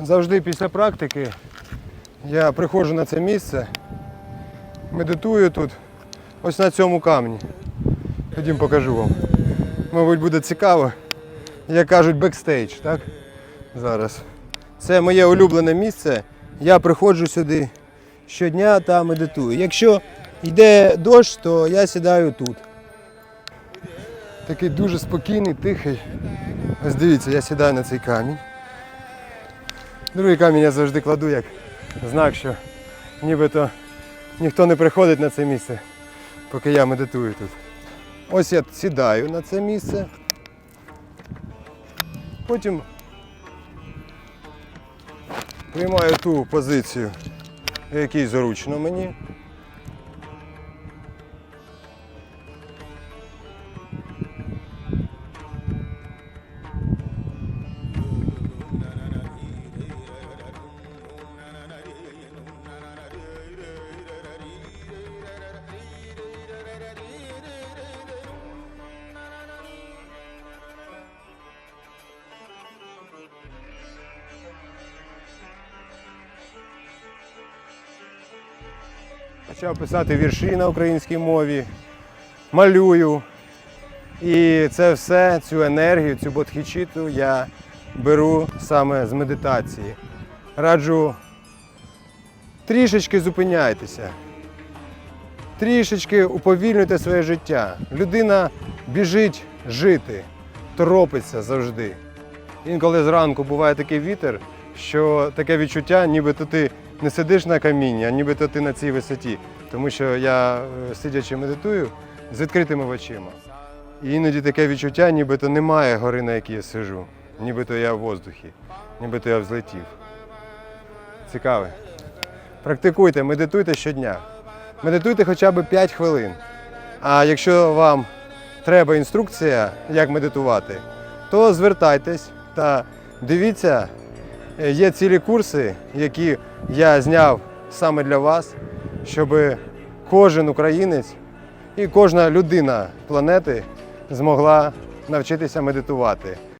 Завжди після практики я приходжу на це місце, медитую тут, ось на цьому камні. Ходім покажу вам. Мабуть, буде цікаво. Як кажуть, бекстейдж, так? Зараз. Це моє улюблене місце. Я приходжу сюди щодня та медитую. Якщо йде дощ, то я сідаю тут. Такий дуже спокійний, тихий. Ось дивіться, я сідаю на цей камінь. Другий камінь я завжди кладу як знак, що нібито ніхто не приходить на це місце, поки я медитую тут. Ось я сідаю на це місце. Потім приймаю ту позицію, в якій зручно мені. Почав писати вірші на українській мові, малюю. І це все, цю енергію, цю бодхічіту я беру саме з медитації. Раджу трішечки зупиняйтеся, трішечки уповільнюйте своє життя. Людина біжить жити, торопиться завжди. Інколи зранку буває такий вітер, що таке відчуття, нібито ти не сидиш на камінні, а нібито ти на цій висоті. Тому що я, е, сидячи медитую, з відкритими очима. І іноді таке відчуття, нібито немає гори, на якій я сижу. Нібито я в воздухі, нібито я взлетів. Цікаве. Практикуйте, медитуйте щодня. Медитуйте хоча б 5 хвилин. А якщо вам треба інструкція, як медитувати, то звертайтесь та дивіться, Е, є цілі курси, які я зняв саме для вас, щоб кожен українець і кожна людина планети змогла навчитися медитувати.